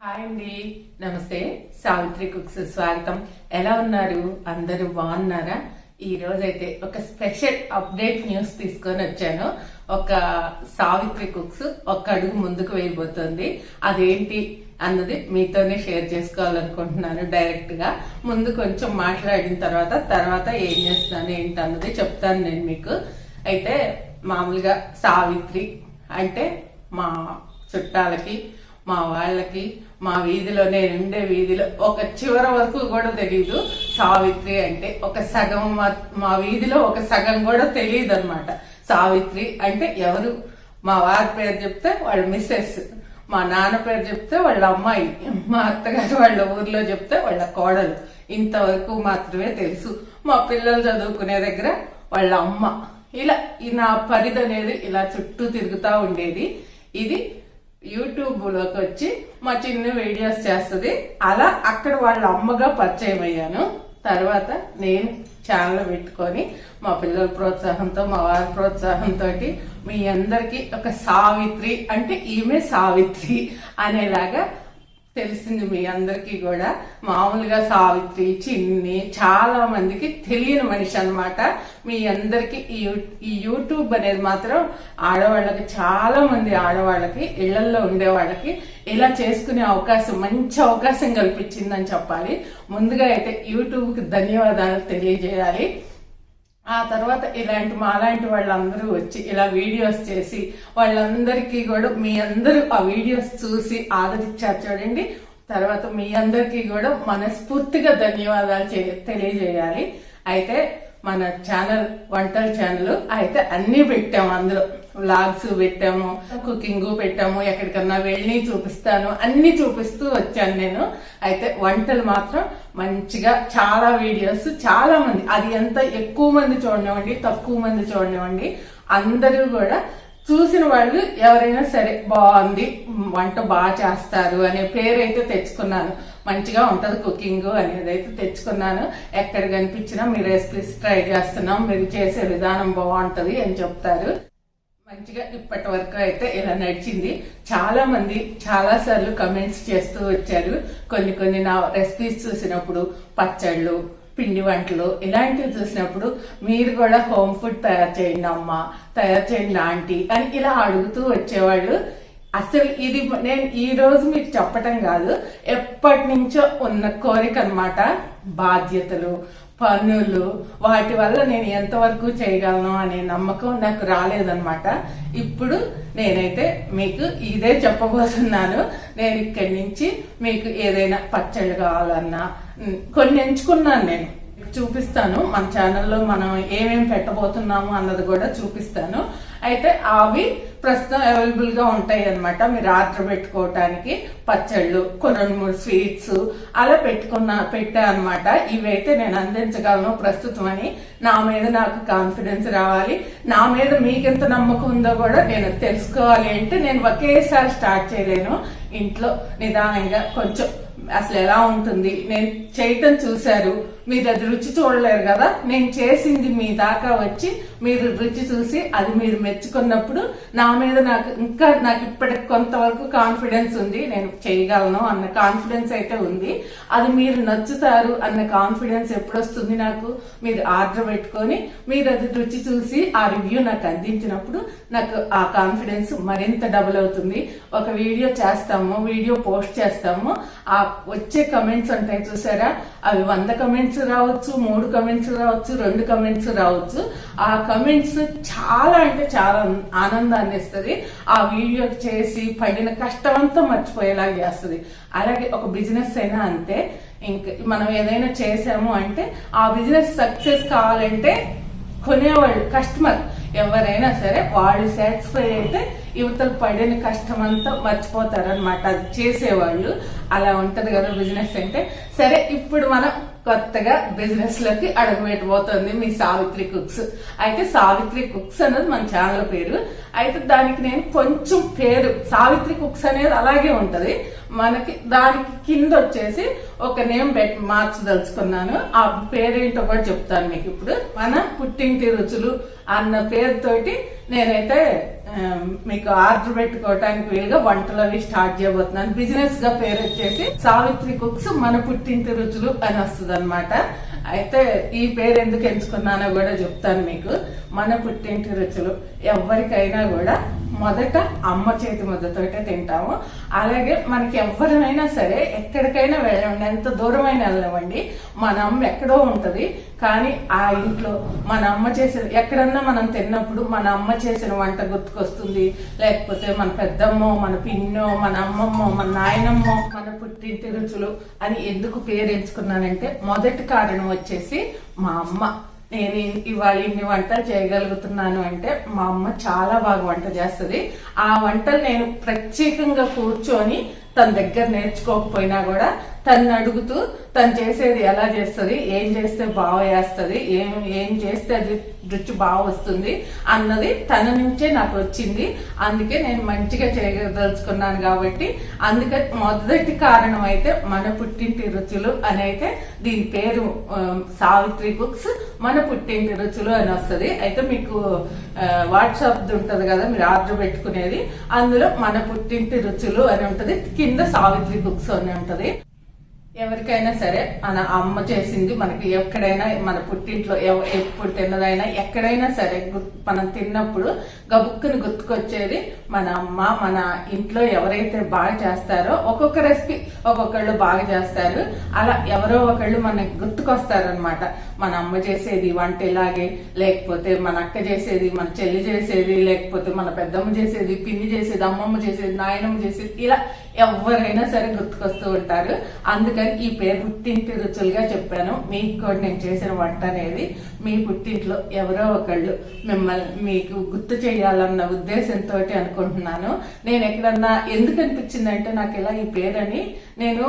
Hi అండి. నమస్తే. Savitri cooks స్వాగతం. ఎలా ఉన్నారు? అందరూ బాగున్నారా? ఈ రోజైతే ఒక స్పెషల్ అప్డేట్ న్యూస్ తీసుకొని వచ్చాను. ఒక సావిత్రి కుక్స్ ఒక అడుగు ముందుకు వేయబోతుంది. అదేంటి అన్నది మీతోనే షేర్ చేసుకోవాలనుకుంటున్నాను డైరెక్ట్గా ముందు కొంచెం మాట్లాడిన తర్వాత తర్వాత ఏం చేస్తాను ఏంటి అన్నది చెప్తాను నేను మీకు. అయితే మామూలుగా సావిత్రి అంటే మా చుట్టాలకి మా వాళ్ళకి మా వీధిలో నేను ఉండే వీధిలో ఒక చివర వరకు కూడా తెలియదు సావిత్రి అంటే ఒక సగం మా- మా వీధిలో ఒక సగం కూడా తెలియదు అనమాట సావిత్రి అంటే ఎవరు? మా వారి పేరు చెప్తే వాళ్ళ మిస్సెస్. మా నాన్న పేరు చెప్తే వాళ్ళ అమ్మాయి. మా అత్తగారు వాళ్ళ ఊర్లో చెప్తే వాళ్ళ కోడలు. ఇంతవరకు మాత్రమే తెలుసు. మా పిల్లలు చదువుకునే దగ్గర వాళ్ళ అమ్మ. ఇలా ఈ నా పరిధి అనేది ఇలా చుట్టూ తిరుగుతూ ఉండేది. ఇది యూట్యూబ్లోకి వచ్చి మా చిన్న వీడియోస్ చేస్తుంది. అలా అక్కడ వాళ్ళ అమ్మగా పరిచయం అయ్యాను. తర్వాత నేను ఛానల్ పెట్టుకొని మా పిల్లల ప్రోత్సాహంతో మా వారి ప్రోత్సాహంతో మీ అందరికీ ఒక సావిత్రి అంటే ఈమె సావిత్రి అనేలాగా తెలిసింది మీ అందరికీ కూడా. మామూలుగా సావిత్రి చిన్ని చాలా మందికి తెలియని మనిషి అన్నమాట. మీ అందరికీ ఈ యూ- ఈ యూట్యూబ్ అనేది మాత్రం ఆడవాళ్ళకి చాలా మంది ఆడవాళ్ళకి ఇళ్ళలో ఉండే వాళ్ళకి ఇలా చేసుకునే అవకాశం మంచి అవకాశం కల్పించిందని చెప్పాలి. ముందుగా అయితే యూట్యూబ్కి ధన్యవాదాలు తెలియజేయాలి. ఆ తర్వాత ఇలాంటి మాలాంటి వాళ్ళందరూ వచ్చి ఇలా వీడియోస్ చేసి వాళ్ళందరికీ కూడా మీ అందరూ ఆ వీడియోస్ చూసి ఆదరించారు చూడండి. తర్వాత మీ అందరికీ కూడా మనస్ఫూర్తిగా ధన్యవాదాలు చే- తెలియజేయాలి. అయితే మన ఛానల్ వంటల ఛానల్ అయితే అన్ని పెట్టాము అందులో. వ్లాగ్స్ పెట్టాము కుకింగ్ పెట్టాము ఎక్కడికన్నా వెళ్ళి చూపిస్తాను అన్ని చూపిస్తూ వచ్చాను నేను. అయితే వంటలు మాత్రం మంచిగా చాలా వీడియోస్ చాలా మంది. అది ఎంత ఎక్కువ మంది చూడనివ్వండి తక్కువ మంది చూడనివ్వండి అందరూ కూడా చూసిన వాళ్ళు ఎవరైనా సరే బాగుంది వంట బాగా చేస్తారు అనే పేరు అయితే తెచ్చుకున్నాను. మంచిగా ఉంటది కుకింగ్ అనేది అయితే తెచ్చుకున్నాను. ఎక్కడ కనిపించినా మీ రెసిపీస్ ట్రై చేస్తున్నాం మీరు చేసే విధానం బాగుంటది అని చెప్తారు. మంచిగా ఇప్పటి వరకు అయితే ఇలా నడిచింది. చాలా మంది చాలా సార్లు కమెంట్స్ చేస్తూ వచ్చారు. కొన్ని కొన్ని నా రెసిపీస్ చూసినప్పుడు పచ్చళ్ళు పిండి వంటలు ఇలాంటివి చూసినప్పుడు మీరు కూడా హోమ్ ఫుడ్ తయారు చేయండి అమ్మ తయారు చేయండి ఆంటీ అని ఇలా అడుగుతూ వచ్చేవాళ్ళు. అసలు ఇది నేను ఈ రోజు మీకు చెప్పటం కాదు ఎప్పటి నుంచో ఉన్న కోరిక అన్నమాట. బాధ్యతలు పనులు వాటి వల్ల నేను ఎంతవరకు చేయగలను అనే నమ్మకం నాకు రాలేదనమాట ఇప్పుడు నేనైతే మీకు ఇదే చెప్పబోతున్నాను. నేను ఇక్కడి నుంచి మీకు ఏదైనా పచ్చళ్ళు కావాలన్నా కొన్ని ఎంచుకున్నాను నేను. చూపిస్తాను. మన ఛానల్లో మనం ఏమేమి పెట్టబోతున్నాము అన్నది కూడా చూపిస్తాను. అయితే అవి ప్రస్తుతం అవైలబుల్గా ఉంటాయి అన్నమాట. మీరు ఆర్డర్ పెట్టుకోవటానికి పచ్చళ్ళు కొన్ని మూడు స్వీట్స్ అలా పెట్టుకున్న పెట్టా అనమాట ఇవైతే నేను అందించగలను ప్రస్తుతం అని నా మీద నాకు కాన్ఫిడెన్స్ రావాలి. నా మీద మీకెంత నమ్మకం ఉందో కూడా నేను తెలుసుకోవాలి అంటే నేను ఒకేసారి స్టార్ట్ చేయలేను. ఇంట్లో నిదానంగా కొంచెం అసలు ఎలా ఉంటుంది? నేను చేయటం చూశారు. మీరు అది రుచి చూడలేరు కదా? నేను చేసింది మీ దాకా వచ్చి మీరు రుచి చూసి అది మీరు మెచ్చుకున్నప్పుడు నా మీద నాకు ఇంకా నాకు ఇప్పటికి కొంతవరకు కాన్ఫిడెన్స్ ఉంది. నేను చేయగలను అన్న కాన్ఫిడెన్స్ అయితే ఉంది. అది మీరు నచ్చుతారు అన్న కాన్ఫిడెన్స్ ఎప్పుడు వస్తుంది నాకు? మీరు ఆర్డర్ పెట్టుకొని మీరు అది రుచి చూసి ఆ రివ్యూ నాకు అందించినప్పుడు నాకు ఆ కాన్ఫిడెన్స్ మరింత డబుల్ అవుతుంది. ఒక వీడియో చేస్తాము వీడియో పోస్ట్ చేస్తాము. ఆ వచ్చే కమెంట్స్ ఉంటాయి చూసారా? అవి వంద కమెంట్స్ రావచ్చు మూడు కమెంట్స్ రావచ్చు రెండు కమెంట్స్ రావచ్చు. ఆ కమెంట్స్ చాలా అంటే చాలా ఆనందాన్ని ఇస్తుంది. ఆ వీడియో చేసి పడిన కష్టం అంతా మర్చిపోయేలాగా చేస్తుంది. అలాగే ఒక బిజినెస్ అయినా అంతే. ఇంక మనం ఏదైనా చేసాము అంటే ఆ బిజినెస్ సక్సెస్ కావాలంటే కొనేవాళ్ళు కస్టమర్ ఎవరైనా సరే వాళ్ళు సాటిస్ఫై అయితే యువతలు పడిన కష్టం అంతా మర్చిపోతారనమాట అది చేసేవాళ్ళు. అలా ఉంటది కదా బిజినెస్ అంటే. సరే ఇప్పుడు మనం కొత్తగా బిజినెస్లోకి అడుగు మీ సావిత్రి కుక్స్. అయితే సావిత్రి కుక్స్ అనేది మన ఛానల్ పేరు. అయితే దానికి నేను కొంచెం పేరు సావిత్రి కుక్స్ అనేది అలాగే ఉంటది. మనకి దానికి కింద వచ్చేసి ఒక నేమ్ పెట్టి మార్చదలుచుకున్నాను ఆ పేరేంటో కూడా చెప్తాను మీకు ఇప్పుడు. మన పుట్టింటి రుచులు అన్న పేరుతోటి నేనైతే Um, మీకు ఆర్డర్ పెట్టుకోవడానికి వీలుగా వంటలు అవి స్టార్ట్ చేయబోతున్నాను. బిజినెస్గా పేరు వచ్చేసి సావిత్రి కుక్స్ మన పుట్టింటి రుచులు అని వస్తుంది అయితే ఈ పేరు ఎందుకు ఎంచుకున్నానో కూడా చెప్తాను మీకు. మన పుట్టింటి రుచులు. ఎవరికైనా కూడా మొదట అమ్మ చేతి ముద్దతోటే తింటాము. అలాగే మనకి ఎవరినైనా సరే ఎక్కడికైనా వెళ్ళండి. ఎంత దూరమైన వెళ్ళవండి మన అమ్మ ఎక్కడో ఉంటది. కానీ ఆ ఇంట్లో మన అమ్మ చేసిన ఎక్కడన్నా మనం తిన్నప్పుడు మన అమ్మ చేసిన వంట గుర్తుకొస్తుంది. లేకపోతే మన పెద్దమ్మో మన పిన్నో మన అమ్మమ్మో మన నాయనమ్మో మన పుట్టింటి రుచులు అని ఎందుకు పేరు ఎంచుకున్నానంటే మొదటి కారణం వచ్చేసి మా అమ్మ. నేను ఇవాళ ఇన్ని వంటలు చేయగలుగుతున్నాను అంటే మా అమ్మ చాలా బాగా వంట చేస్తుంది. ఆ వంటలు నేను ప్రత్యేకంగా కూర్చొని తన దగ్గర నేర్చుకోకపోయినా కూడా తను అడుగుతూ తను చేసేది ఎలా చేస్తుంది ఏం చేస్తే బాగా వేస్తుంది ఏం ఏం చేస్తే అది రుచి బాగా వస్తుంది అన్నది తన నుంచే నాకు వచ్చింది. అందుకే నేను మంచిగా చేయదలుచుకున్నాను కాబట్టి అందుకే మొదటి కారణం అయితే మన పుట్టింటి రుచులు అని అయితే దీని పేరు సావిత్రి బుక్స్ మన పుట్టింటి రుచులు అని వస్తుంది. అయితే మీకు వాట్సాప్ ఉంటుంది కదా మీరు ఆర్డర్ పెట్టుకునేది. అందులో మన పుట్టింటి రుచులు అని ఉంటుంది. కింద సావిత్రి బుక్స్ అని ఉంటది. ఎవరికైనా సరే మన అమ్మ చేసింది మనకి ఎక్కడైనా మన పుట్టింట్లో ఎవ- ఎప్పుడు తిన్నదైనా ఎక్కడైనా సరే మనం తిన్నప్పుడు గబుక్కుని గుర్తుకొచ్చేది మన అమ్మ మన ఇంట్లో ఎవరైతే బాగా చేస్తారో ఒక్కొక్క రెసిపీ ఒక్కొక్కళ్ళు బాగా చేస్తారు. అలా ఎవరో ఒకళ్ళు మనకి గుర్తుకొస్తారనమాట మన అమ్మ చేసేది వంట ఇలాగే లేకపోతే మన అక్క చేసేది మన చెల్లి చేసేది లేకపోతే మన పెద్దమ్మ చేసేది పిన్ని చేసేది అమ్మమ్మ చేసేది నాయనమ్మ చేసేది ఇలా ఎవరైనా సరే గుర్తుకొస్తూ ఉంటారు. అందుకని ఈ పేరు గుర్తింపు రుచులుగా చెప్పాను. మీకు కూడా నేను చేసిన వంట అనేది మీ పుట్టింట్లో ఎవరో ఒకళ్ళు మిమ్మల్ని మీకు గుర్తు చేయాలన్న ఉద్దేశంతో అనుకుంటున్నాను. నేను ఎక్కడన్నా ఎందుకు అనిపించిందంటే నాకు ఇలా ఈ పేరని నేను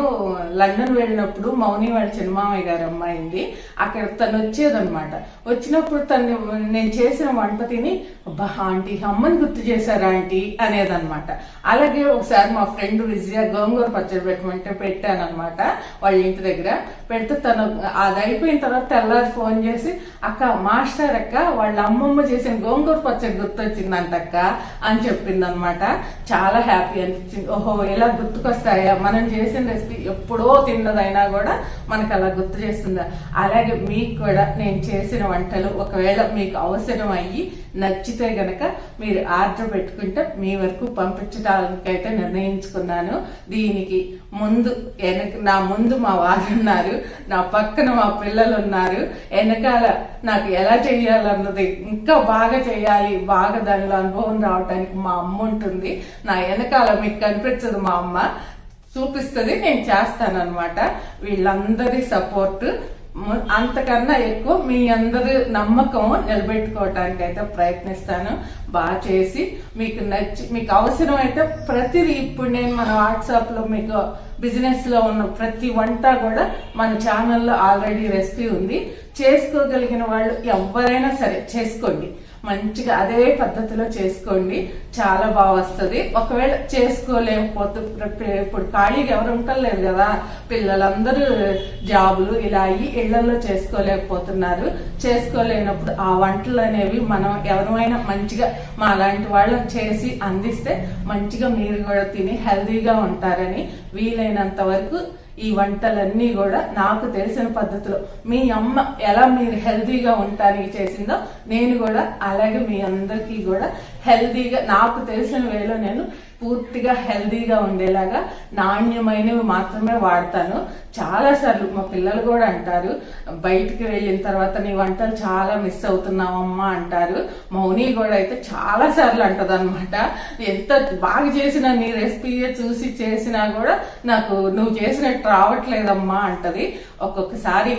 లండన్ వెళ్ళినప్పుడు మౌని వాళ్ళ చిన్నమామయ్య గారు అమ్మాయింది. అక్కడ తను వచ్చేదనమాట వచ్చినప్పుడు తను నేను చేసిన వంట తిని అబ్బా ఆంటీ అమ్మని గుర్తు చేశారా ఆంటీ? అనేదనమాట అలాగే ఒకసారి మా ఫ్రెండ్ విజయ గోంగూర పచ్చడి పెట్టమంటే పెట్టానన్నమాట వాళ్ళ ఇంటి దగ్గర. పెడితే తను అది అయిపోయిన తర్వాత తెల్లారి ఫోన్ చేసి అక్క మాస్టర్ అక్క వాళ్ళ అమ్మమ్మ చేసిన గోంగూర పచ్చడి గుర్తొచ్చిందంట అక్క అని చెప్పిందనమాట. చాలా హ్యాపీ అనిపించింది. ఓహో ఇలా గుర్తుకొస్తాయా? మనం చేసిన రెసిపీ ఎప్పుడో తిన్నదైనా కూడా మనకు అలా గుర్తు చేస్తుందా. అలాగే మీకు కూడా నేను చేసిన వంటలు ఒకవేళ మీకు అవసరం అయ్యి నచ్చితే గనక మీరు ఆర్డర్ పెట్టుకుంటే మీ వరకు పంపించడానికైతే నిర్ణయించుకున్నాను. దీనికి ముందు వెనక నా ముందు మా వారు ఉన్నారు నా పక్కన మా పిల్లలు ఉన్నారు వెనకాల నాకు ఎలా చేయాలన్నది ఇంకా బాగా చేయాలి బాగా దానిలో అనుభవం రావడానికి మా అమ్మ ఉంటుంది. నా వెనకాల మీకు కనిపించదు మా అమ్మ. చూపిస్తుంది నేను చేస్తాను అనమాట వీళ్ళందరి సపోర్ట్ అంతకన్నా ఎక్కువ మీ అందరి నమ్మకం నిలబెట్టుకోవటానికి అయితే ప్రయత్నిస్తాను. బాగా చేసి మీకు నచ్చి మీకు అవసరం అయితే ప్రతిదీ ఇప్పుడు నేను మన వాట్సాప్లో మీకు బిజినెస్లో ఉన్న ప్రతి వంట కూడా మన ఛానల్లో ఆల్రెడీ రెసిపీ ఉంది. చేసుకోగలిగిన వాళ్ళు ఎవరైనా సరే చేసుకోండి. మంచిగా అదే పద్ధతిలో చేసుకోండి. చాలా బాగా వస్తుంది. ఒకవేళ చేసుకోలేకపోతే ఇప్పుడు ఖాళీగా ఎవరు ఉండలేదు కదా. పిల్లలందరూ జాబులు ఇలా అయ్యి ఇళ్ళలో చేసుకోలేకపోతున్నారు. చేసుకోలేనప్పుడు ఆ వంటలు అనేవి మనం ఎవరైనా మంచిగా మా లాంటి వాళ్ళు చేసి అందిస్తే మంచిగా మీరు కూడా తిని హెల్దీగా ఉంటారని వీలైనంత వరకు ఈ వంటలన్నీ కూడా నాకు తెలిసిన పద్ధతిలో. మీ అమ్మ ఎలా మీరు హెల్దీగా ఉండటానికి చేసిందో నేను కూడా అలాగే మీ అందరికీ కూడా హెల్దీగా నాకు తెలిసిన వేలో నేను పూర్తిగా హెల్దీగా ఉండేలాగా నాణ్యమైనవి మాత్రమే వాడతాను. చాలా సార్లు మా పిల్లలు కూడా అంటారు బయటికి వెళ్ళిన తర్వాత నీ వంటలు చాలా మిస్ అవుతున్నావమ్మా అంటారు. మౌని కూడా అయితే చాలా సార్లు అంటది అనమాట ఎంత బాగా చేసినా నీ రెసిపీ చూసి చేసినా కూడా నాకు నువ్వు చేసినట్టు రావట్లేదమ్మా అంటది. ఒక్కొక్కసారి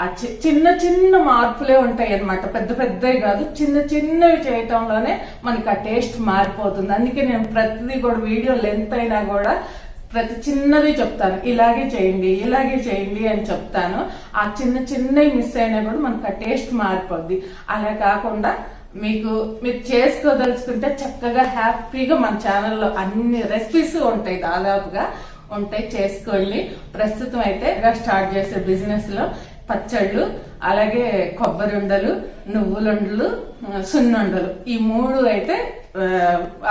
ఆ చి- చిన్న చిన్న మార్పులే ఉంటాయి అన్నమాట పెద్ద పెద్దవి కాదు చిన్న చిన్నవి చేయటంలోనే మనకి ఆ టేస్ట్ మారిపోతుంది. అందుకే నేను ప్రతిదీ కూడా వీడియో లెంత్ అయినా కూడా ప్రతి చిన్నది చెప్తాను. ఇలాగే చేయండి ఇలాగే చేయండి అని చెప్తాను. ఆ చిన్న చిన్నవి మిస్ అయినా కూడా మనకు ఆ టేస్ట్ మారిపోద్ది. అలా కాకుండా మీకు మీరు చేసుకోదలుచుకుంటే చక్కగా హ్యాపీగా మన ఛానల్లో అన్ని రెసిపీస్ ఉంటాయి దాదాపుగా ఉంటాయి. చేసుకోండి. ప్రస్తుతం అయితే స్టార్ట్ చేసే బిజినెస్లో పచ్చళ్ళు అలాగే కొబ్బరి ఉండలు నువ్వులుండలు సున్నుండలు. ఈ మూడు అయితే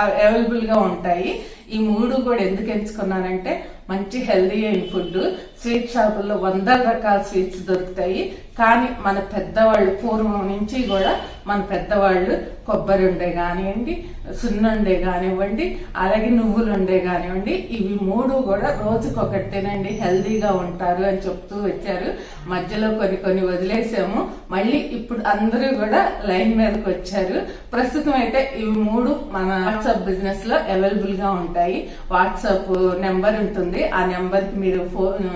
అవైలబుల్గా ఉంటాయి. ఈ మూడు కూడా ఎందుకు ఎంచుకున్నానంటే మంచి హెల్దీ అయిన ఫుడ్ స్వీట్ షాపుల్లో వందల రకాల స్వీట్స్ దొరుకుతాయి. కానీ మన పెద్దవాళ్ళు పూర్వం నుంచి కూడా మన పెద్దవాళ్ళు కొబ్బరి ఉండే కానివ్వండి సున్నుండే కానివ్వండి అలాగే నువ్వులు ఉండే కానివ్వండి ఇవి మూడు కూడా రోజుకొకటి తినండి హెల్దీగా ఉంటారు అని చెప్తూ వచ్చారు. మధ్యలో కొన్ని కొన్ని వదిలేసాము. మళ్ళీ ఇప్పుడు అందరూ కూడా లైన్ మీదకి వచ్చారు. ప్రస్తుతం అయితే ఇవి మూడు మన వాట్సాప్ బిజినెస్లో అవైలబుల్గా ఉంటాయి. వాట్సాప్ నెంబర్ ఉంటుంది. ఆ నెంబర్కి మీరు ఫోన్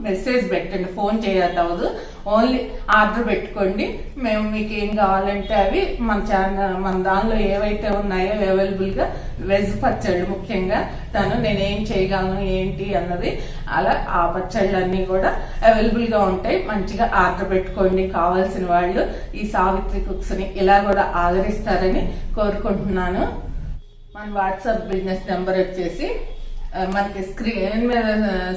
మెసేజ్ పెట్టండి ఫోన్ చేయవద్దు ఓన్లీ ఆర్డర్ పెట్టుకోండి. మేము మీకు ఏం కావాలంటే అవి మన ఛానల్ మన దానిలో ఏవైతే ఉన్నాయో అవైలబుల్గా వెజ్ పచ్చళ్ళు ముఖ్యంగా తను నేనేం చేయగలను ఏంటి అన్నది అలా ఆ పచ్చళ్ళన్నీ కూడా అవైలబుల్గా ఉంటాయి. మంచిగా ఆర్డర్ పెట్టుకోండి. కావాల్సిన వాళ్ళు ఈ సావిత్రి కుక్స్ని ఇలా కూడా ఆదరిస్తారని కోరుకుంటున్నాను. మన వాట్సాప్ బిజినెస్ నెంబర్ వచ్చేసి మనకి స్క్రీన్ మీద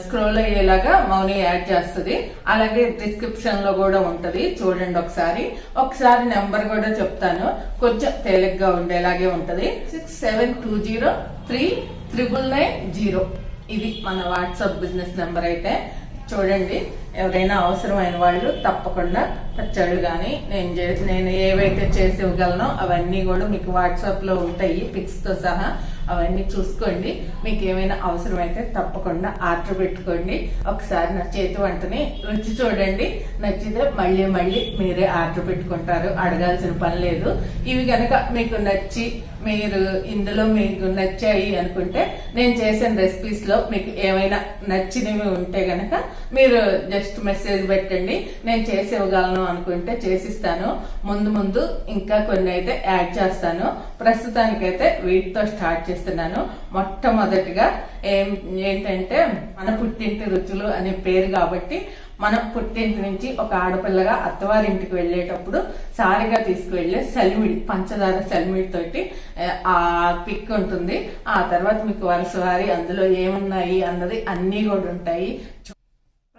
స్క్రోల్ అయ్యేలాగా మౌని యాడ్ చేస్తుంది. అలాగే డిస్క్రిప్షన్లో కూడా ఉంటది. చూడండి ఒకసారి. ఒకసారి నెంబర్ కూడా చెప్తాను. కొంచెం తేలిగ్గా ఉండేలాగే ఉంటది. Six seven two zero three triple nine zero ఇది మన వాట్సాప్ బిజినెస్ నెంబర్ అయితే. చూడండి. ఎవరైనా అవసరమైన వాళ్ళు తప్పకుండా పచ్చళ్ళు కానీ నేను చేసి నేను ఏవైతే చేసి ఇవ్వగలనో అవన్నీ కూడా మీకు వాట్సాప్లో ఉంటాయి పిక్స్తో సహా అవన్నీ చూసుకోండి. మీకు ఏమైనా అవసరమైతే తప్పకుండా ఆర్డర్ పెట్టుకోండి. ఒకసారి నా చేతి వంటని రుచి చూడండి. నచ్చితే మళ్ళీ మళ్ళీ మీరే ఆర్డర్ పెట్టుకుంటారు. అడగాల్సిన పని లేదు. ఇవి కనుక మీకు నచ్చి మీరు ఇందులో మీకు నచ్చాయి అనుకుంటే నేను చేసిన రెసిపీస్లో మీకు ఏమైనా నచ్చినవి ఉంటే గనక మీరు జస్ట్ మెసేజ్ పెట్టండి. నేను చేసి ఇవ్వగలను అనుకుంటే చేసిస్తాను. ముందు ముందు ఇంకా కొన్ని అయితే యాడ్ చేస్తాను. ప్రస్తుతానికైతే వీటితో స్టార్ట్ చేస్తున్నాను. మొట్టమొదటిగా ఏం ఏంటంటే మన పుట్టింటి రుచులు అనే పేరు కాబట్టి మన పుట్టింటి నుంచి ఒక ఆడపిల్లగా అత్తవారింటికి వెళ్ళేటప్పుడు సారిగా తీసుకువెళ్ళే సలిమిడి పంచదార సలిమిడి తోటి ఆ, ఆ పిక్ ఉంటుంది. ఆ తర్వాత మీకు వరుస వారి అందులో ఏమున్నాయి అన్నది అన్నీ కూడా ఉంటాయి.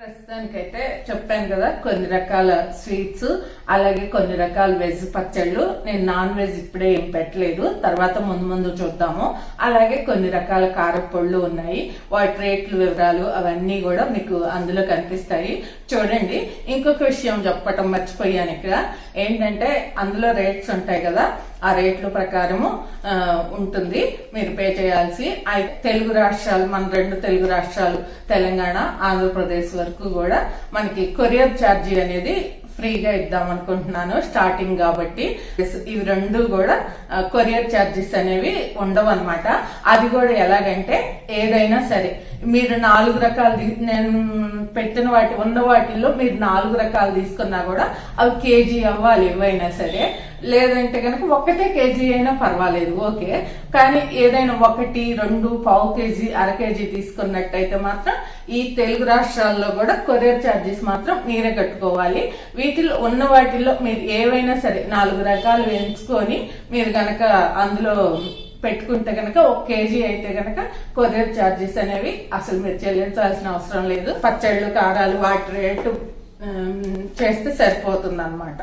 ప్రస్తుతానికైతే చెప్పాను కదా కొన్ని రకాల స్వీట్స్ అలాగే కొన్ని రకాల వెజ్ పచ్చళ్ళు. నేను నాన్ వెజ్ ఇప్పుడే ఏం పెట్టలేదు. తర్వాత ముందు ముందు చూద్దాము. అలాగే కొన్ని రకాల కారపొళ్ళు ఉన్నాయి. వాటి రేట్లు వివరాలు అవన్నీ కూడా మీకు అందులో కనిపిస్తాయి. చూడండి ఇంకొక విషయం చెప్పటం మర్చిపోయాను ఇక్కడ. ఏంటంటే అందులో రేట్స్ ఉంటాయి కదా ఆ రేట్ల ప్రకారము ఉంటుంది. మీరు పే చేయాల్సి తెలుగు రాష్ట్రాలు మన రెండు తెలుగు రాష్ట్రాలు తెలంగాణ ఆంధ్రప్రదేశ్ వరకు కూడా మనకి కొరియర్ ఛార్జీ అనేది ఫ్రీగా ఇద్దాం అనుకుంటున్నాను స్టార్టింగ్ కాబట్టి. ఇవి రెండు కూడా కొరియర్ ఛార్జెస్ అనేవి ఉండవు అనమాట అది కూడా ఎలాగంటే ఏదైనా సరే మీరు నాలుగు రకాలు నేను పెట్టిన వాటి ఉన్న వాటిల్లో మీరు నాలుగు రకాలు తీసుకున్నా కూడా అవి కేజీ అవ్వాలి ఏవైనా సరే. లేదంటే కనుక ఒక్కటే కేజీ అయినా పర్వాలేదు ఓకే. కానీ ఏదైనా ఒకటి రెండు పావు కేజీ అర కేజీ తీసుకున్నట్టయితే మాత్రం ఈ తెలుగు రాష్ట్రాల్లో కూడా కొరియర్ ఛార్జెస్ మాత్రం మీరే కట్టుకోవాలి. వీటిలో ఉన్న వాటిల్లో మీరు ఏవైనా సరే నాలుగు రకాలు ఎంచుకొని మీరు కనుక అందులో పెట్టుకుంటే గనక ఒక కేజీ అయితే గనక కొరియర్ ఛార్జెస్ అనేవి అసలు మీరు చెల్లించాల్సిన అవసరం లేదు. పచ్చళ్ళు కారాలు వాటి రేటు చేస్తే సరిపోతుంది అనమాట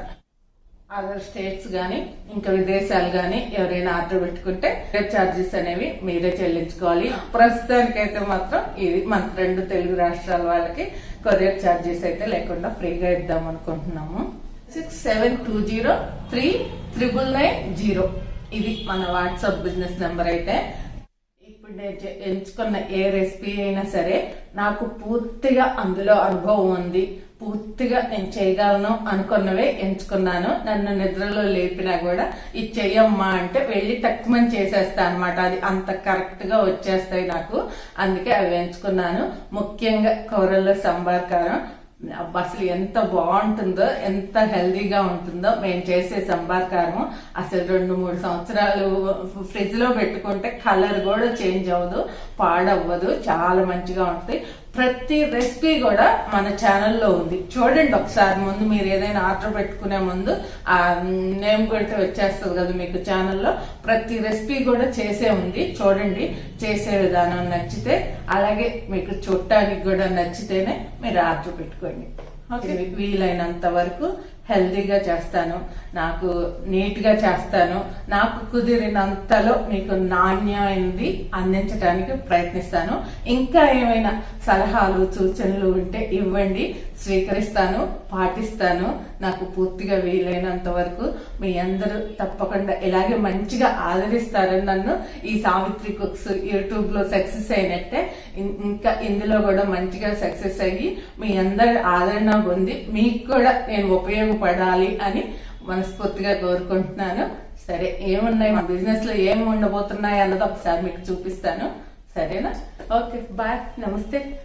అదర్ స్టేట్స్ కానీ ఇంకా విదేశాలు కానీ ఎవరైనా ఆర్డర్ పెట్టుకుంటే ఛార్జెస్ అనేవి మీరే చెల్లించుకోవాలి. ప్రస్తుతానికైతే మాత్రం ఇది మన రెండు తెలుగు రాష్ట్రాల వాళ్ళకి కొరియర్ ఛార్జెస్ అయితే లేకుండా ఫ్రీగా ఇద్దాం అనుకుంటున్నాము six seven two zero three triple nine zero ఇది మన వాట్సాప్ బిజినెస్ నెంబర్ అయితే. ఇప్పుడు నేను ఎంచుకున్న ఏ రెసిపీ అయినా సరే నాకు పూర్తిగా అందులో అనుభవం ఉంది. పూర్తిగా నేను చేయగలను అనుకున్నవే ఎంచుకున్నాను. నన్ను నిద్రలో లేపినా కూడా ఇది చెయ్యమ్మా అంటే వెళ్ళి తక్కువని చేసేస్తా అనమాట అది అంత కరెక్ట్గా వచ్చేస్తాయి నాకు. అందుకే అవి ఎంచుకున్నాను. ముఖ్యంగా కూరల్లో సంబార్ కారం అసలు ఎంత బాగుంటుందో ఎంత హెల్దీగా ఉంటుందో మేము చేసే సంబార్ కారం అసలు రెండు మూడు సంవత్సరాలు ఫ్రిడ్జ్లో పెట్టుకుంటే కలర్ కూడా చేంజ్ అవ్వదు పాడవ్వదు చాలా మంచిగా ఉంటుంది. ప్రతి రెసిపీ కూడా మన ఛానల్లో ఉంది. చూడండి ఒకసారి ముందు మీరు ఏదైనా ఆర్డర్ పెట్టుకునే ముందు ఆ నేమ్ కొడితే వచ్చేస్తుంది కదా మీకు ఛానల్లో. ప్రతి రెసిపీ కూడా చేసే ఉంది. చూడండి చేసే విధానం నచ్చితే అలాగే మీకు చూడటానికి కూడా నచ్చితేనే మీరు ఆర్డర్ పెట్టుకోండి. ఓకే. మీకు వీలైనంత వరకు హెల్తీగా చేస్తాను. నాకు నీట్గా చేస్తాను. నాకు కుదిరినంతలో మీకు నాణ్యమైనది అందించడానికి ప్రయత్నిస్తాను. ఇంకా ఏమైనా సలహాలు సూచనలు ఉంటే ఇవ్వండి. స్వీకరిస్తాను పాటిస్తాను. నాకు పూర్తిగా వీలైనంత వరకు మీ అందరూ తప్పకుండా ఇలాగే మంచిగా ఆదరిస్తారని నన్ను ఈ సావిత్రి కుక్స్ యూట్యూబ్లో సక్సెస్ అయినట్టే. ఇంకా ఇందులో కూడా మంచిగా సక్సెస్ అయ్యి మీ అందరి ఆదరణ పొంది మీకు కూడా నేను ఉపయోగపడాలి అని మనస్ఫూర్తిగా కోరుకుంటున్నాను. సరే ఏమున్నాయి? మా బిజినెస్లో ఏమి ఉండబోతున్నాయి అన్నది ఒకసారి మీకు చూపిస్తాను. సరేనా? ఓకే బాయ్ నమస్తే.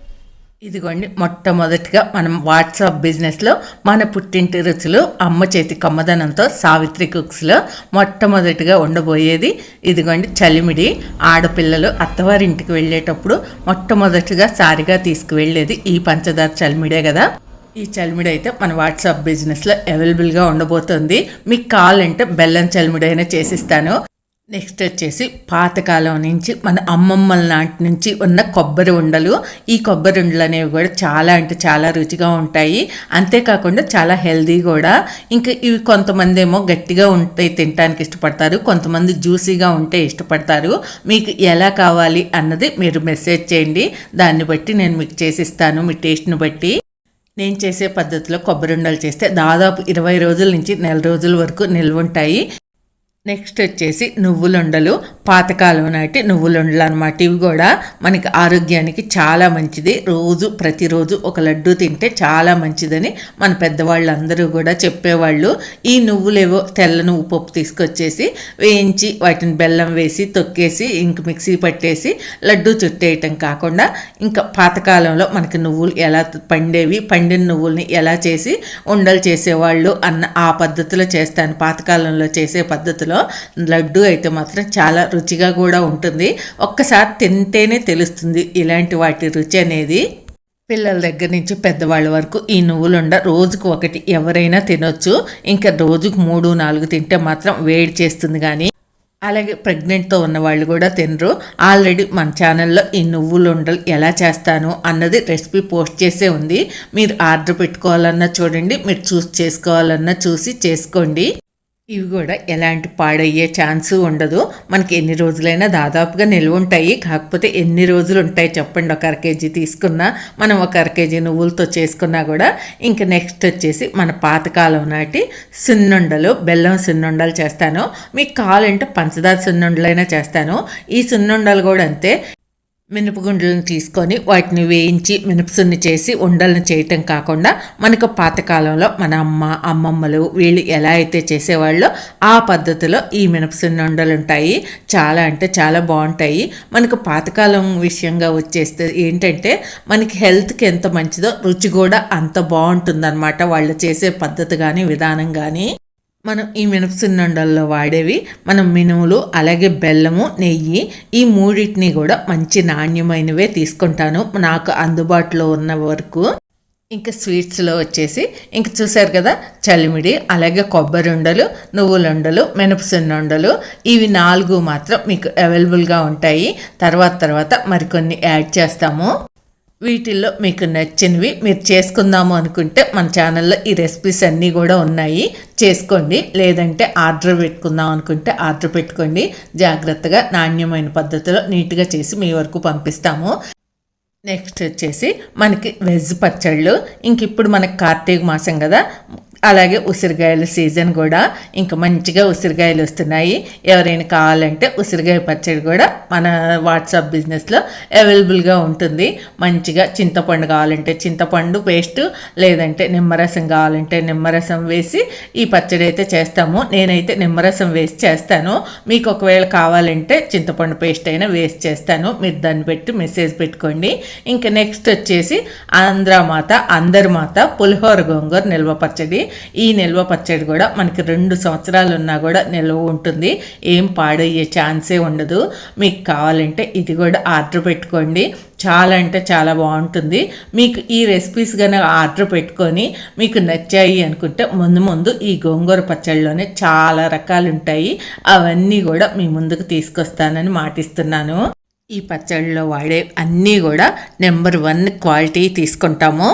ఇదిగోండి మొట్టమొదటిగా మనం వాట్సాప్ బిజినెస్లో మన పుట్టింటి రుచులు అమ్మ చేతి కమ్మదనంతో సావిత్రి కుక్స్లో మొట్టమొదటిగా ఉండబోయేది ఇదిగోండి చలిమిడి. ఆడపిల్లలు అత్తవారింటికి వెళ్ళేటప్పుడు మొట్టమొదటిగా సారిగా తీసుకువెళ్ళేది ఈ పంచదార చలిమిడే కదా. ఈ చలిమిడి అయితే మన వాట్సాప్ బిజినెస్లో అవైలబుల్గా ఉండబోతుంది. మీకు కావాలంటే బెల్లం చలిమిడి అయినా చేసిస్తాను. నెక్స్ట్ వచ్చేసి పాతకాలం నుంచి మన అమ్మమ్మల నాటి నుంచి ఉన్న కొబ్బరి ఉండలు. ఈ కొబ్బరి ఉండలు అనేవి కూడా చాలా అంటే చాలా రుచిగా ఉంటాయి. అంతేకాకుండా చాలా హెల్దీ కూడా. ఇంకా ఇవి కొంతమంది ఏమో గట్టిగా ఉంటే తినడానికి ఇష్టపడతారు. కొంతమంది జ్యూసీగా ఉంటే ఇష్టపడతారు. మీకు ఎలా కావాలి అన్నది మీరు మెసేజ్ చేయండి. దాన్ని బట్టి నేను మీకు చేసిస్తాను మీ టేస్ట్ని బట్టి. నేను చేసే పద్ధతిలో కొబ్బరి ఉండలు చేస్తే దాదాపు ఇరవై రోజుల నుంచి నెల రోజుల వరకు నిల్వ ఉంటాయి. నెక్స్ట్ వచ్చేసి నువ్వులుండలు. పాతకాలం నాటి నువ్వులుండలు అనమాట ఇవి కూడా మనకి ఆరోగ్యానికి చాలా మంచిది. రోజు ప్రతిరోజు ఒక లడ్డు తింటే చాలా మంచిదని మన పెద్దవాళ్ళు అందరూ కూడా చెప్పేవాళ్ళు. ఈ నువ్వులేవో తెల్ల నువ్వు పప్పు తీసుకొచ్చేసి వేయించి వాటిని బెల్లం వేసి తొక్కేసి ఇంక మిక్సీ పట్టేసి లడ్డు చుట్టేయటం కాకుండా ఇంకా పాతకాలంలో మనకి నువ్వులు ఎలా పండేవి పండిన నువ్వుల్ని ఎలా చేసి ఉండలు చేసేవాళ్ళు అన్న ఆ పద్ధతిలో చేస్తాను. పాతకాలంలో చేసే పద్ధతిలో లడ్డు అయితే మాత్రం చాలా రుచిగా కూడా ఉంటుంది. ఒక్కసారి తింటేనే తెలుస్తుంది ఇలాంటి వాటి రుచి అనేది. పిల్లల దగ్గర నుంచి పెద్దవాళ్ళ వరకు ఈ నువ్వులుండ రోజుకు ఒకటి ఎవరైనా తినొచ్చు. ఇంకా రోజుకు మూడు నాలుగు తింటే మాత్రం వేడి చేస్తుంది కానీ. అలాగే ప్రెగ్నెంట్తో ఉన్న వాళ్ళు కూడా తినరు. ఆల్రెడీ మన ఛానల్లో ఈ నువ్వులు ఉండలు ఎలా చేస్తాను అన్నది రెసిపీ పోస్ట్ చేసే ఉంది. మీరు ఆర్డర్ పెట్టుకోవాలన్నా చూడండి మీరు చూస్ చేసుకోవాలన్నా చూసి చేసుకోండి. ఇవి కూడా ఎలాంటి పాడయ్యే ఛాన్స్ ఉండదు. మనకి ఎన్ని రోజులైనా దాదాపుగా నిల్వ ఉంటాయి. కాకపోతే ఎన్ని రోజులు ఉంటాయి చెప్పండి. ఒక అర కేజీ తీసుకున్నా మనం ఒక అర కేజీ నువ్వులతో చేసుకున్నా కూడా ఇంకా నెక్స్ట్ వచ్చేసి మన పాతకాలం నాటి సున్నుండలు బెల్లం సున్నుండలు చేస్తాను. మీకు కావాలంటే పంచదార సున్నుండలైనా చేస్తాను. ఈ సున్నుండలు కూడా అంతే. మినపగుండ్లను తీసుకొని వాటిని వేయించి మినపసున్ని చేసి ఉండలను చేయటం కాకుండా మనకు పాతకాలంలో మన అమ్మ అమ్మమ్మలు వీళ్ళు ఎలా అయితే చేసేవాళ్ళో ఆ పద్ధతిలో ఈ మినపసున్ని ఉండలు ఉంటాయి. చాలా అంటే చాలా బాగుంటాయి. మనకు పాతకాలం విషయంగా వచ్చేస్తే ఏంటంటే మనకి హెల్త్కి ఎంత మంచిదో రుచి కూడా అంత బాగుంటుందన్నమాట. వాళ్ళు చేసే పద్ధతి కానీ విధానం కానీ మనం ఈ మినపసున్నుండల్లో వాడేవి. మనం మినుములు అలాగే బెల్లము నెయ్యి ఈ మూడింటిని కూడా మంచి నాణ్యమైనవే తీసుకుంటాను. నాకు అందుబాటులో ఉన్న వరకు. ఇంకా స్వీట్స్లో వచ్చేసి ఇంక చూసారు కదా చలిమిడి అలాగే కొబ్బరి ఉండలు నువ్వులుండలు మినపసున్నుండలు. ఇవి నాలుగు మాత్రం మీకు అవైలబుల్గా ఉంటాయి. తర్వాత తర్వాత మరికొన్ని యాడ్ చేస్తాము. వీటిల్లో మీకు నచ్చినవి మీరు చేసుకుందాము అనుకుంటే మన ఛానల్లో ఈ రెసిపీస్ అన్నీ కూడా ఉన్నాయి. చేసుకోండి. లేదంటే ఆర్డర్ పెట్టుకుందాం అనుకుంటే ఆర్డర్ పెట్టుకోండి. జాగ్రత్తగా నాణ్యమైన పద్ధతిలో నీట్గా చేసి మీ వరకు పంపిస్తాము. నెక్స్ట్ వచ్చేసి మనకి వెజ్ పచ్చళ్ళు. ఇంక ఇప్పుడు మనకి కార్తీక మాసం కదా. అలాగే ఉసిరికాయల సీజన్ కూడా ఇంకా మంచిగా ఉసిరికాయలు వస్తున్నాయి. ఎవరైనా కావాలంటే ఉసిరికాయ పచ్చడి కూడా మన వాట్సాప్ బిజినెస్లో అవైలబుల్గా ఉంటుంది. మంచిగా చింతపండు కావాలంటే చింతపండు పేస్ట్ లేదంటే నిమ్మరసం కావాలంటే నిమ్మరసం వేసి ఈ పచ్చడి అయితే చేస్తాము. నేనైతే నిమ్మరసం వేసి చేస్తాను. మీకు ఒకవేళ కావాలంటే చింతపండు పేస్ట్ అయినా వేసి చేస్తాను. మీరు దాన్ని పెట్టి మెసేజ్ పెట్టుకోండి. ఇంకా నెక్స్ట్ వచ్చేసి ఆంధ్ర మాత అందరి మాత పులిహోర గోంగూర నిల్వ పచ్చడి. ఈ నిల్వ పచ్చడి కూడా మనకి రెండు సంవత్సరాలు ఉన్నా కూడా నిల్వ ఉంటుంది. ఏం పాడయ్యే ఛాన్సే ఉండదు. మీకు కావాలంటే ఇది కూడా ఆర్డర్ పెట్టుకోండి. చాలా అంటే చాలా బాగుంటుంది. మీకు ఈ రెసిపీస్ కనుక ఆర్డర్ పెట్టుకొని మీకు నచ్చాయి అనుకుంటే ముందు ముందు ఈ గోంగూర పచ్చడిలోనే చాలా రకాలు ఉంటాయి. అవన్నీ కూడా మీ ముందుకు తీసుకొస్తానని మాటిస్తున్నాను. ఈ పచ్చడిలో వాడే అన్నీ కూడా నెంబర్ వన్ క్వాలిటీ తీసుకుంటాము.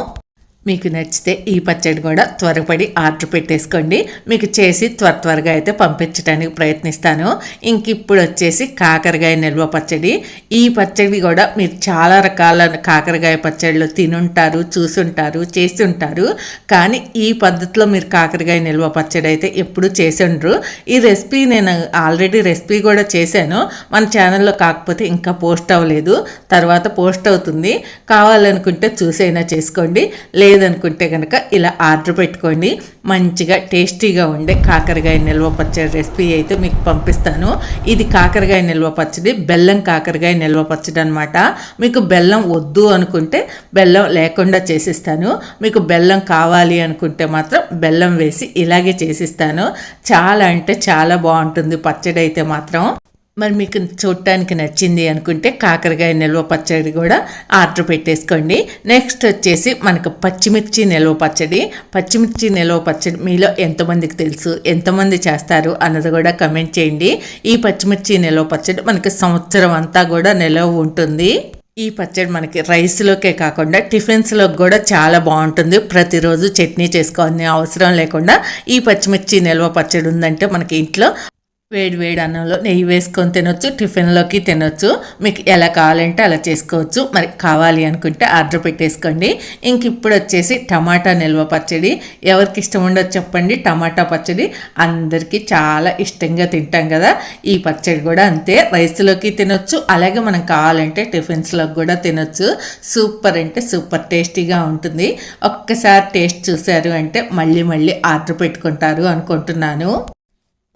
మీకు నచ్చితే ఈ పచ్చడి కూడా త్వరపడి ఆర్డర్ పెట్టేసుకోండి. మీకు చేసి త్వర త్వరగా అయితే పంపించడానికి ప్రయత్నిస్తాను. ఇంక ఇప్పుడు వచ్చేసి కాకరకాయ నిల్వ పచ్చడి. ఈ పచ్చడి కూడా మీరు చాలా రకాల కాకరకాయ పచ్చళ్ళు తినుంటారు చూసుంటారు చేస్తుంటారు. కానీ ఈ పద్ధతిలో మీరు కాకరకాయ నిల్వ పచ్చడి అయితే ఎప్పుడు చేసిండ్రు. ఈ రెసిపీ నేను ఆల్రెడీ రెసిపీ కూడా చేశాను. మన ఛానల్లో కాకపోతే ఇంకా పోస్ట్ అవ్వలేదు. తర్వాత పోస్ట్ అవుతుంది. కావాలనుకుంటే చూసైనా చేసుకోండి. లేదు లేదనుకుంటే కనుక ఇలా ఆర్డర్ పెట్టుకోండి. మంచిగా టేస్టీగా ఉండే కాకరకాయ నిల్వ పచ్చడి రెసిపీ అయితే మీకు పంపిస్తాను. ఇది కాకరకాయ నిల్వ పచ్చడి బెల్లం కాకరకాయ నిల్వ పచ్చడి అనమాట మీకు బెల్లం వద్దు అనుకుంటే బెల్లం లేకుండా చేసిస్తాను. మీకు బెల్లం కావాలి అనుకుంటే మాత్రం బెల్లం వేసి ఇలాగే చేసిస్తాను. చాలా అంటే చాలా బాగుంటుంది పచ్చడి అయితే మాత్రం. మరి మీకు చూడటానికి నచ్చింది అనుకుంటే కాకరకాయ నిల్వ పచ్చడి కూడా ఆర్డర్ పెట్టేసుకోండి. నెక్స్ట్ వచ్చేసి మనకు పచ్చిమిర్చి నిల్వ పచ్చడి. పచ్చిమిర్చి నిల్వ పచ్చడి మీలో ఎంతమందికి తెలుసు ఎంతమంది చేస్తారు అన్నది కూడా కమెంట్ చేయండి. ఈ పచ్చిమిర్చి నిల్వ పచ్చడి మనకి సంవత్సరం అంతా కూడా నిల్వ ఉంటుంది. ఈ పచ్చడి మనకి రైస్లోకే కాకుండా టిఫిన్స్లోకి కూడా చాలా బాగుంటుంది. ప్రతిరోజు చట్నీ చేసుకోవాలని అవసరం లేకుండా ఈ పచ్చిమిర్చి నిల్వ పచ్చడి ఉందంటే మనకి ఇంట్లో వేడి వేడి అన్నంలో నెయ్యి వేసుకొని తినొచ్చు టిఫిన్లోకి తినొచ్చు. మీకు ఎలా కావాలంటే అలా చేసుకోవచ్చు. మరి కావాలి అనుకుంటే ఆర్డర్ పెట్టేసుకోండి. ఇంక ఇప్పుడు వచ్చేసి టమాటా నిల్వ పచ్చడి. ఎవరికి ఇష్టం ఉండదు చెప్పండి. టమాటా పచ్చడి అందరికీ చాలా ఇష్టంగా తింటాం కదా. ఈ పచ్చడి కూడా అంతే. రైస్లోకి తినొచ్చు. అలాగే మనం కావాలంటే టిఫిన్స్లోకి కూడా తినొచ్చు. సూపర్ అంటే సూపర్ టేస్టీగా ఉంటుంది. ఒక్కసారి టేస్ట్ చూశారు అంటే మళ్ళీ మళ్ళీ ఆర్డర్ పెట్టుకుంటారు అనుకుంటున్నాను.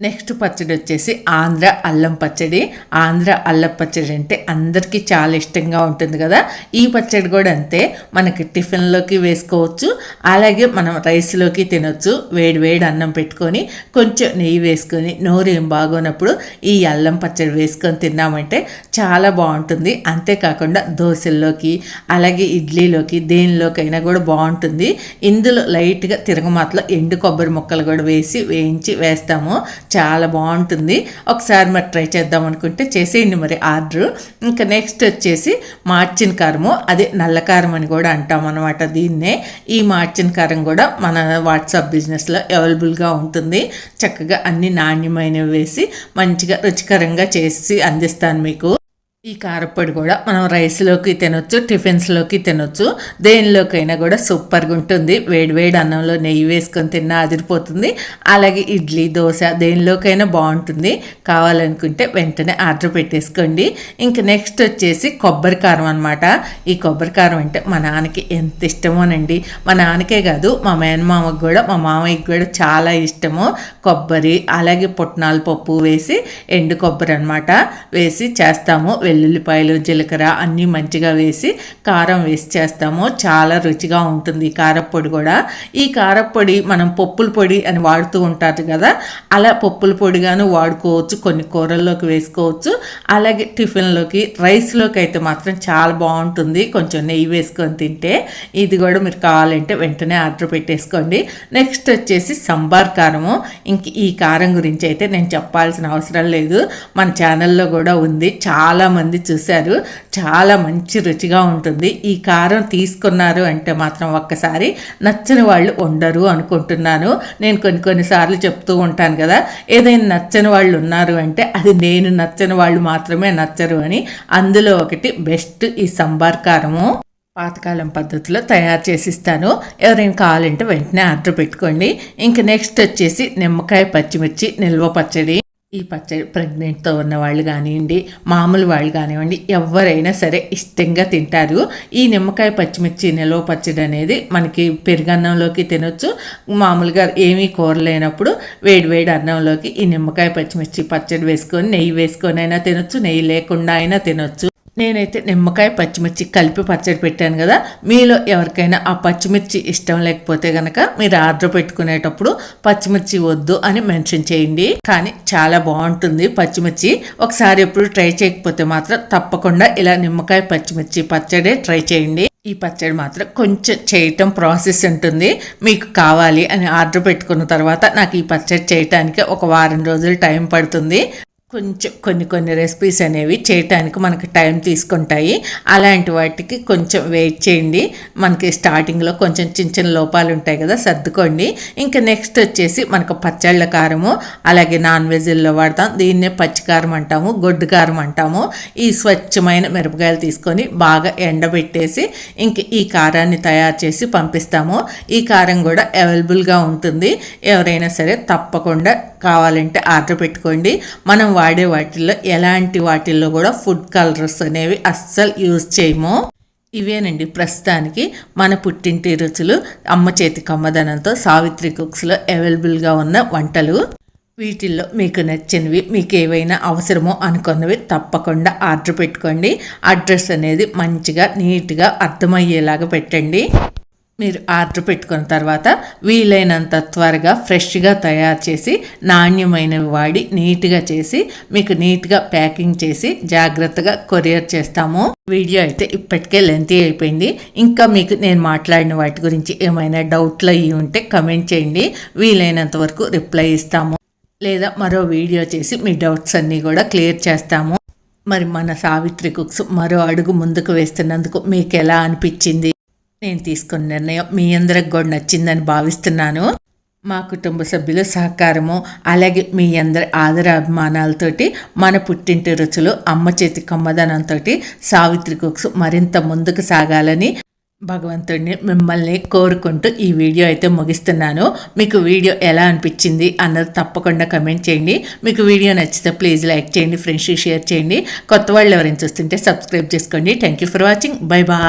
నెక్స్ట్ పచ్చడి వచ్చేసి ఆంధ్ర అల్లం పచ్చడి. ఆంధ్ర అల్లం పచ్చడి అంటే అందరికీ చాలా ఇష్టంగా ఉంటుంది కదా. ఈ పచ్చడి కూడా అంతే. మనకి టిఫిన్లోకి వేసుకోవచ్చు. అలాగే మనం రైస్లోకి తినొచ్చు. వేడి వేడి అన్నం పెట్టుకొని కొంచెం నెయ్యి వేసుకొని నోరు ఏం బాగోనప్పుడు ఈ అల్లం పచ్చడి వేసుకొని తిన్నామంటే చాలా బాగుంటుంది. అంతేకాకుండా దోశల్లోకి అలాగే ఇడ్లీలోకి దేనిలోకైనా కూడా బాగుంటుంది. ఇందులో లైట్గా తిరగమాతలో ఎండు కొబ్బరి ముక్కలు కూడా వేసి వేయించి వేస్తాము. చాలా బాగుంటుంది. ఒకసారి మరి ట్రై చేద్దాం అనుకుంటే చేసేయండి మరి ఆర్డర్. ఇంకా నెక్స్ట్ వచ్చేసి మార్చిన కారము అదే నల్ల కారం అని కూడా అంటాం అనమాట దీన్నే. ఈ మార్చిన కారం కూడా మన వాట్సాప్ బిజినెస్లో అవైలబుల్గా ఉంటుంది. చక్కగా అన్ని నాణ్యమైనవి వేసి మంచిగా రుచికరంగా చేసి అందిస్తాను మీకు. ఈ కారప్పొడి కూడా మనం రైస్లోకి తినొచ్చు టిఫిన్స్లోకి తినొచ్చు. దేనిలోకైనా కూడా సూపర్గా ఉంటుంది. వేడి వేడి అన్నంలో నెయ్యి వేసుకొని తిన్నా అదిరిపోతుంది. అలాగే ఇడ్లీ దోశ దేనిలోకైనా బాగుంటుంది. కావాలనుకుంటే వెంటనే ఆర్డర్ పెట్టేసుకోండి. ఇంక నెక్స్ట్ వచ్చేసి కొబ్బరి కారం అనమాట ఈ కొబ్బరి కారం అంటే మా నాన్నకి ఎంత ఇష్టమోనండి. మా నాన్నకే కాదు మా మేనమామకి కూడా మా మామయ్యకి కూడా చాలా ఇష్టము. కొబ్బరి అలాగే పుట్నాల పప్పు వేసి ఎండు కొబ్బరి అనమాట వేసి చేస్తాము. వెల్లుల్లిపాయలు జీలకర్ర అన్నీ మంచిగా వేసి కారం వేసి చేస్తాము. చాలా రుచిగా ఉంటుంది కారప్పొడి కూడా. ఈ కారప్పొడి మనం పప్పుల పొడి అని వాడుతూ ఉంటారు కదా అలా పప్పుల పొడిగాను వాడుకోవచ్చు. కొన్ని కూరల్లోకి వేసుకోవచ్చు. అలాగే టిఫిన్లోకి రైస్లోకి అయితే మాత్రం చాలా బాగుంటుంది. కొంచెం నెయ్యి వేసుకొని తింటే ఇది కూడా మీరు కావాలంటే వెంటనే ఆర్డర్ పెట్టేసుకోండి. నెక్స్ట్ వచ్చేసి సంబార్ కారము. ఇంక ఈ కారం గురించి అయితే నేను చెప్పాల్సిన అవసరం లేదు. మన ఛానల్లో కూడా ఉంది. చాలా మంది చూశారు. చాలా మంచి రుచిగా ఉంటుంది. ఈ కారం తీసుకున్నారు అంటే మాత్రం ఒక్కసారి నచ్చని వాళ్ళు ఉండరు అనుకుంటున్నాను. నేను కొన్ని కొన్నిసార్లు చెప్తూ ఉంటాను కదా ఏదైనా నచ్చని వాళ్ళు ఉన్నారు అంటే అది నేను నచ్చని వాళ్ళు మాత్రమే నచ్చరు అని అందులో ఒకటి బెస్ట్ ఈ సంబార్ కారము. పాతకాలం పద్ధతిలో తయారు చేసిస్తాను. ఎవరైనా కావాలంటే వెంటనే ఆర్డర్ పెట్టుకోండి. ఇంక నెక్స్ట్ వచ్చేసి నిమ్మకాయ పచ్చిమిర్చి నిల్వ పచ్చడి. ఈ పచ్చడి ప్రెగ్నెంట్తో ఉన్న వాళ్ళు కానివ్వండి మామూలు వాళ్ళు కానివ్వండి ఎవరైనా సరే ఇష్టంగా తింటారు. ఈ నిమ్మకాయ పచ్చిమిర్చి నిల్వ పచ్చడి అనేది మనకి పెరుగన్నంలోకి తినొచ్చు. మామూలుగా ఏమీ కూర లేనప్పుడు వేడి వేడి అన్నంలోకి ఈ నిమ్మకాయ పచ్చిమిర్చి పచ్చడి వేసుకొని నెయ్యి వేసుకొని అయినా తినొచ్చు నెయ్యి లేకుండా అయినా తినొచ్చు. నేనైతే నిమ్మకాయ పచ్చిమిర్చి కలిపి పచ్చడి పెట్టాను కదా. మీలో ఎవరికైనా ఆ పచ్చిమిర్చి ఇష్టం లేకపోతే గనక మీరు ఆర్డర్ పెట్టుకునేటప్పుడు పచ్చిమిర్చి వద్దు అని మెన్షన్ చేయండి. కానీ చాలా బాగుంటుంది పచ్చిమిర్చి. ఒకసారి ఎప్పుడు ట్రై చేయకపోతే మాత్రం తప్పకుండా ఇలా నిమ్మకాయ పచ్చిమిర్చి పచ్చడే ట్రై చేయండి. ఈ పచ్చడి మాత్రం కొంచెం చేయటం ప్రాసెస్ ఉంటుంది. మీకు కావాలి అని ఆర్డర్ పెట్టుకున్న తర్వాత నాకు ఈ పచ్చడి చేయటానికి ఒక వారం రోజులు టైం పడుతుంది. కొంచెం కొన్ని కొన్ని రెసిపీస్ అనేవి చేయటానికి మనకు టైం తీసుకుంటాయి. అలాంటి వాటికి కొంచెం వెయిట్ చేయండి. మనకి స్టార్టింగ్లో కొంచెం చిన్న చిన్న లోపాలు ఉంటాయి కదా సర్దుకోండి. ఇంకా నెక్స్ట్ వచ్చేసి మనకు పచ్చళ్ళ కారము అలాగే నాన్ వెజ్లో వాడతాం. దీన్నే పచ్చికారం అంటాము గొడ్డు కారం అంటాము. ఈ స్వచ్ఛమైన మిరపకాయలు తీసుకొని బాగా ఎండబెట్టేసి ఇంక ఈ కారాన్ని తయారు చేసి పంపిస్తాము. ఈ కారం కూడా అవైలబుల్గా ఉంటుంది. ఎవరైనా సరే తప్పకుండా కావాలంటే ఆర్డర్ పెట్టుకోండి. మనం వాడే వాటిల్లో ఎలాంటి వాటిల్లో కూడా ఫుడ్ కలర్స్ అనేవి అస్సలు యూజ్ చేయము. ఇవేనండి ప్రస్తుతానికి మన పుట్టింటి రుచులు అమ్మ చేతి కమ్మదనంతో సావిత్రి కుక్స్లో అవైలబుల్గా ఉన్న వంటలు. వీటిల్లో మీకు నచ్చినవి మీకు ఏవైనా అవసరమో అనుకున్నవి తప్పకుండా ఆర్డర్ పెట్టుకోండి. అడ్రస్ అనేది మంచిగా నీట్గా అర్థమయ్యేలాగా పెట్టండి. మీరు ఆర్డర్ పెట్టుకున్న తర్వాత వీలైనంత త్వరగా ఫ్రెష్గా తయారు చేసి నాణ్యమైనవి వాడి నీట్గా చేసి మీకు నీట్గా ప్యాకింగ్ చేసి జాగ్రత్తగా కొరియర్ చేస్తాము. వీడియో అయితే ఇప్పటికే లెంతీ అయిపోయింది. ఇంకా మీకు నేను మాట్లాడిన వాటి గురించి ఏమైనా డౌట్లు అయ్యి ఉంటే కమెంట్ చేయండి. వీలైనంత వరకు రిప్లై ఇస్తాము. లేదా మరో వీడియో చేసి మీ డౌట్స్ అన్నీ కూడా క్లియర్ చేస్తాము. మరి మన సావిత్రి కుక్స్ మరో అడుగు ముందుకు వేస్తున్నందుకు మీకు ఎలా అనిపించింది? నేను తీసుకున్న నిర్ణయం మీ అందరికి కూడా నచ్చిందని భావిస్తున్నాను. మా కుటుంబ సభ్యుల సహకారము అలాగే మీ అందరి ఆదర అభిమానాలతోటి మన పుట్టింటి రుచులు అమ్మ చేతి కమ్మదనంతో సావిత్రి కుక్స్ మరింత ముందుకు సాగాలని భగవంతుడిని మిమ్మల్ని కోరుకుంటూ ఈ వీడియో అయితే ముగిస్తున్నాను. మీకు వీడియో ఎలా అనిపించింది అన్నది తప్పకుండా కమెంట్ చేయండి. మీకు వీడియో నచ్చితే ప్లీజ్ లైక్ చేయండి ఫ్రెండ్స్కి షేర్ చేయండి. కొత్త వాళ్ళు ఎవరైనా చూస్తుంటే సబ్స్క్రైబ్ చేసుకోండి. Thank you for watching bye bye